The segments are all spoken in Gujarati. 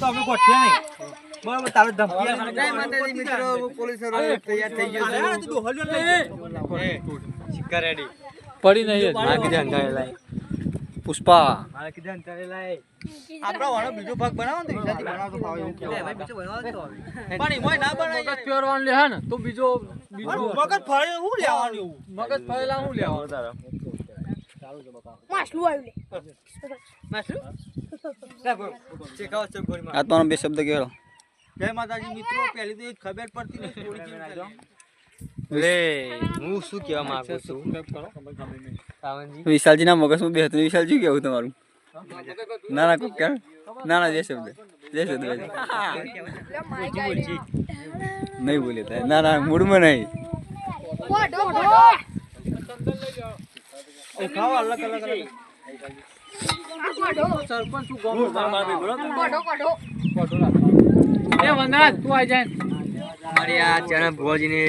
તો અમે ગોઠવ્યા નહીં. બરાબર તારે ધમકી જય. માતાજી મિત્રો પોલીસ તૈયાર થઈ ગયો છે. તું ડોહલીઓ લઈ સિક્કા રેડી. પડી નહીં મારે કીધું અંધારે પુષ્પા. મારે કીધું અંધારે આપણો વાળો બીજો ભાગ બનાવો ને તો હિસાબથી બનાવતો બીજો બનાવો તો પણ એમાંય ના બનાય. મગજ પહેરવાનું લે હે ને તો બીજો બીજો. મગજ ફળે હું લેવાનું? મગજ ફરેલા હું લેવાનું? માછલું આવ્યું લે. છો ગોળીમાં. આ તમારો બે શબ્દ કહેલો જય માતાજી મિત્રો પહેલી તો ખબર પડતી નથી થોડી. લે હું શું કહેવા માંગુ છું? મગજમાં બે હતું વિશાલજી કેવું તમારું? ના ના કોક. ના ના જે શબ્દ. જે શબ્દ નહીં બોલે. ના ના મૂડમાં નહીં. એ અલગ અલગ અલગ. સરપંચ તું એ વંદના તું આઈ જાય અમારી આ ચેનલ ભુવાજીને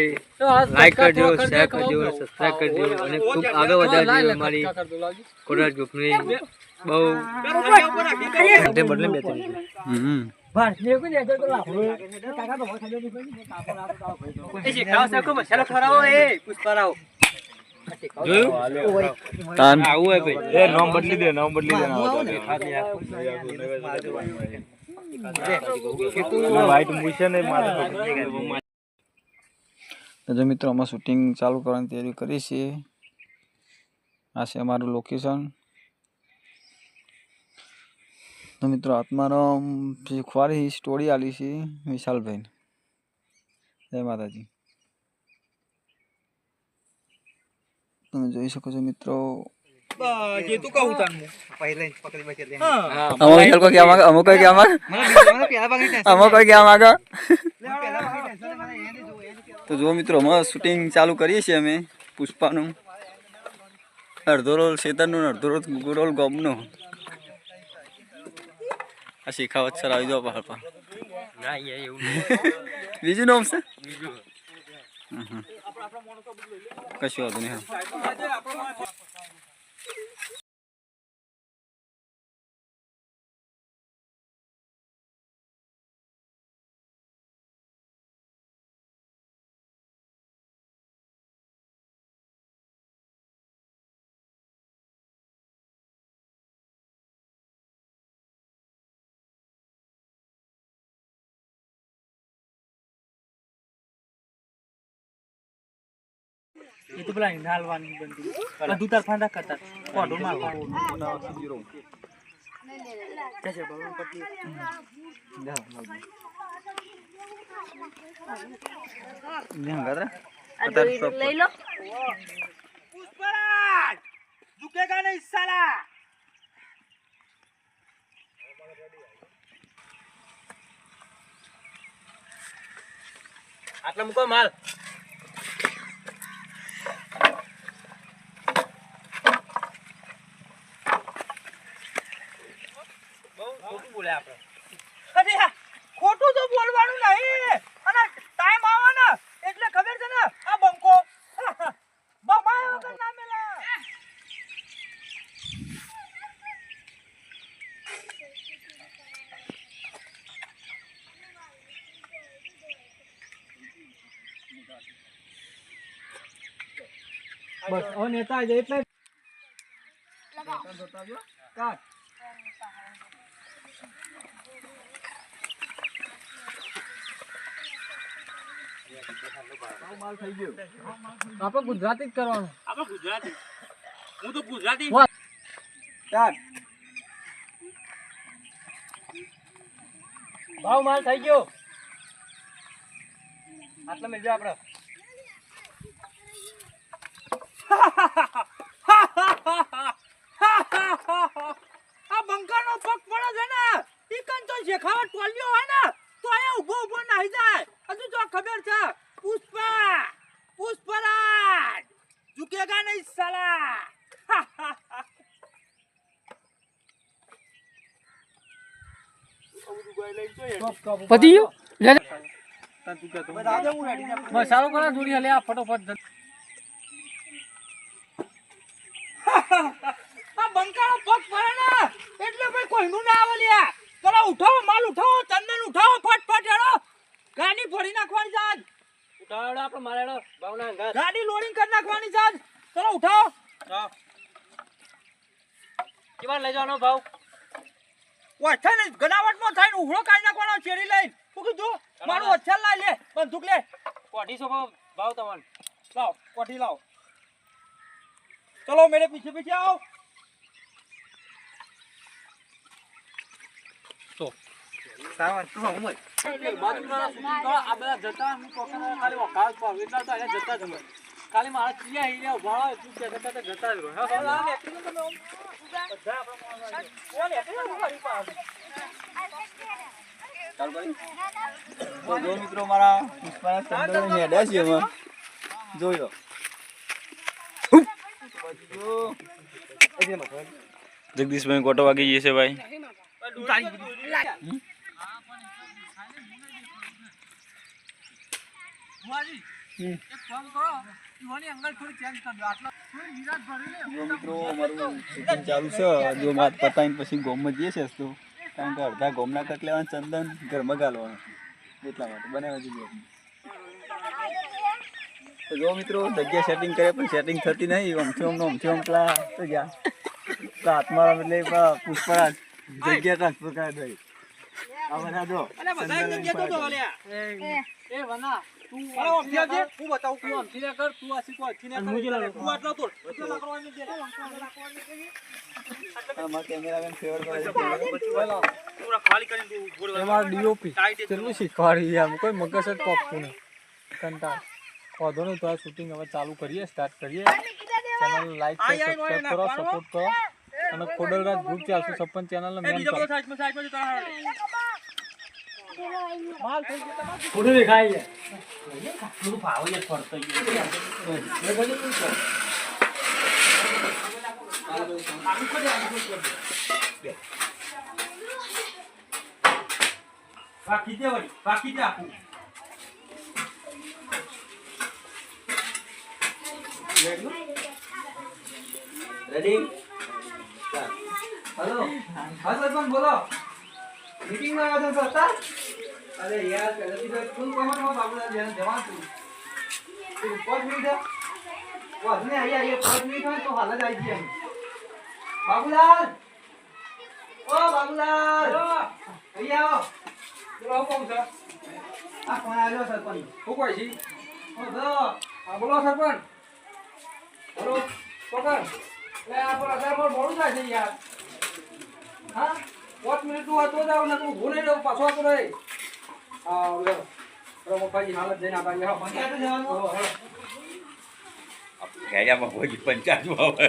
લાઈક કરજો શેર કરજો સબસ્ક્રાઇબ કરજો અને ખૂબ આગળ વધારજો અમારી. કોરાજ ગ્રુપની બહુ તે બદલે બે ત્રણ હમ તાન આવું હોય ભાઈ એ નામ બદલી દે નામ બદલી દે જો મિત્રો અમે શૂટિંગ ચાલુ કરવાની તૈયારી કરી છીએ આ છે અમારું લોકેશન તો મિત્રો આત્મારામ શીખવાડી સ્ટોરી આલી છે વિશાલભાઈ જય માતાજી. તમે જોઈ શકો છો મિત્રો. જોવું તો જો મિત્રો અમે શૂટિંગ ચાલુ કરીએ છીએ અમે પુષ્પાનું. અડધો રોલ શેતરનું ને અડધો રોલ રોલ ગોમનો. આ શેખાવત સર આવી જાઓ પહાડ પર ના યાર એવું બીજું નામ છે? હમ હમ. કશું વાંધો નહીં એ તો પેલા હિંડાલવાની બનતી બધું તાર ફાંડા કરતા કોડો મારવાનો ઝુકેગા નહીં સાલા આટલા મૂકો માલ બહુ ખોટું બોલે આપણે અરે આ ખોટું તો બોલવાનું નહીં અને ટાઈમ આવે ને એટલે ખબર છે ને આ બંકો બમાય વગર ના મેલા બસ હવે નેતા છે એટલે કાટ આપણે ગુજરાતી જ કરવાનું. આપણે ગુજરાતી. હું તો ગુજરાતી સ્ટાર્ટ ભાવ માલ થઈ ગયો. આટલા મેળવ્યો આપણે. આ બંકાનો પગ પડે છે ને ઈ કન તો શેખાવટ ટોલ્યો હોય ને તો અહીંયા ઊભો ઊભો નાહી જાય. હજુ તો ખબર છે પુષ્પા પુષ્પરાજ ઝુકેગા નહીં સાલા. પતિ ગયો? લે કરા જોડી લે આ ફટોફટ. એટલે ભાઈ કોઈનું ના આવે લ્યા. પેલા ઉઠાવો માલ ઉઠાવો ચંદન ઉઠાવો ફટફટ હેડો. ગાડી ફોડી નાખવાની જાજ ઉઠાવો મારે હેડો ભાવના ગાડી લોડિંગ કરી નાખવાની જાજ ચલો ઉઠાવો. કેવા લઈ જવાનો ભાવ? ઓછા ને ગનાવટમાં થઈને ઉઘડો કાઢી નાખવાનો ચેડી લઈને. શું કીધું મારું ઓછા લાવ લે બંદૂક લે. કોઢીસો ભાવ તમારો. લાવ કોઢી લાવ. ચલો મેરે પીછે પીછે આવો. સુધી તો આ બધા જતા હું પોતાના ખાલી વખાણ પાડું. એટલા તો અહીંયા જતા જ હોય. ખાલી મારા ચિયા હીરા ઊભા જતા જ હોય. હા? ચાલુ જો મિત્રો મારા પુષ્પાના છે એમાં જોઈ લો જગદીશભાઈ કોટો વાગી જશે છે ભાઈ ભુવાજી, એક કામ કરો, ઈવાની અંગલ થોડી change કરી દો. આટલા થોડી નિરાશ ભરી લે. જો મિત્રો અમારું શૂટિંગ ચાલુ છે. જો માત પતાવીને પછી ગોમમાં જઈએ છે તો કારણ કે અડધા ગોમના કટ લેવાનું ચંદન ઘરમાં ગાલવાનું. એટલા માટે બનાવવા જોઈએ જો મિત્રો જગ્યા સેટિંગ કરે પણ સેટિંગ થતી નહીં. અમથી અમને અમથી અમ પેલા તો ગયા. હાથમાં એટલે પુષ્પરાજ જગ્યા ટ્રાન્સફર કરે દઈ આ બધા જો બધા જગ્યા તો લઈને એ, એ વના, તું હું બતાવું તું આમથી ના કર, તું આ શીખવા, આથી ના કર. તું આટલો તોડ આટલો લાકડો દે. આમાં કેમેરામેન ફેવર કરે છે. એમાં ડીઓપી કેટલું શીખવાડી આમ. કોઈ મગજ જ પોપતું નહીં. કંટાળ. વાંધો નહીં તો આ શૂટિંગ હવે ચાલુ કરીએ સ્ટાર્ટ કરીએ. ચેનલ લાઈક શેર સબસ્ક્રાઇબ કરો સપોર્ટ કરો. અને ખોડલરાજ ગ્રુપ ચાલશે સપન ચેનલને મેન કરો બધો દેખાય છે જતો રહે. ખોડું ફરતો બાકી દે વળી, બાકી દે આપું રેડી હેલો હા સરપંચ બોલો. મીટિંગમાં આવ્યા છો સર અરે યાર પહેલેથી તો ફૂલ કોમેન્ટમાં બાબુલાલ જેને જવાનું હતું તું પાંચ મિનિટ વાંધો નહીં આઈએ આઈએ પાંચ મિનિટ હોય તો હાલ જ આવી અમે. બાબુલાલ! ઓ બાબુલાલ! અહીંયા આવો. બોલો કોણ છે? આ ફોન આવ્યો સરપંચ? શું કોઈ છે? ઓ જો હા બોલો સરપંચ. બોલો પકડ લે આ પર અગર પર મોડું થાય છે યાર. હા? પાંચ મિનિટ તું હતો જાવ ને તું ભૂલે પાછો આવતો રહે. હા લે મફાજી હાલત જઈને આ બાજુ હા પંચાયત જવાનું? આવે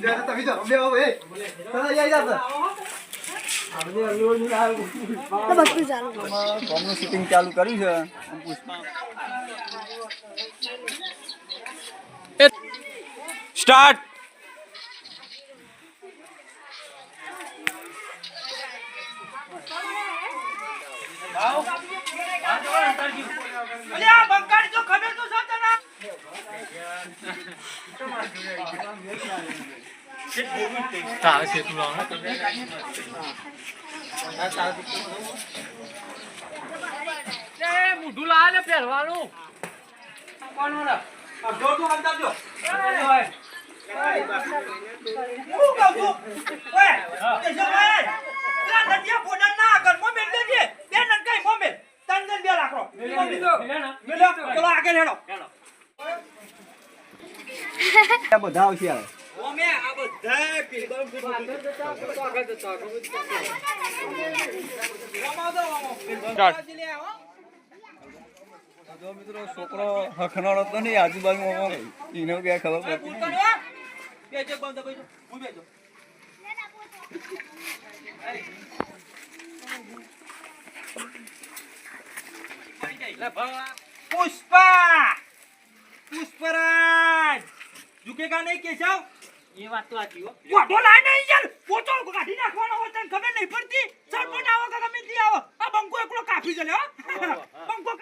જરા તમે બે આવો તને જઈ ગોમનું શૂટિંગ ચાલુ કર્યું છે. સ્ટાર્ટ. અલ્યા, આ બંકાની તો ખબર તો છે તને. એ મૂઢું લાવે ને પહેરવાનું કોણ આ જોર તો સમજાવજો. હું કહું છું. ઓય, કેશવભાઈ, પેલા નદિયા ફોડન ના ઘરમાં મેલ દેજે. બે નનકાઈ મોં મેલ. ત્રણ ત્રણ બે લાકડો. મોં મેલ. મેલ્યો. ચલો આગળ હેડો. આ બધા આવશે હવે ઓમે આ બધાય પીડમ પીડમ. ઓમાં આવજો, ઓમાં. લે, હો. જો મિત્રો છોકરો હખનારો તો નહીં આજુબાજુ એને ક્યાં ખબર પડતી. પુષ્પા પુષ્પરાજ ઝુકેગા નહીં કેશવ એ વાત તો આજી હો. વાઢો લાય નહીં યાર. પોતો કાઢી નાખવાનો હોય તને ખબર નહીં પડતી? સરપંચ આવો કે ગમે તે આવો. આ બંકો એકલો કાફી જલે હો. બંકો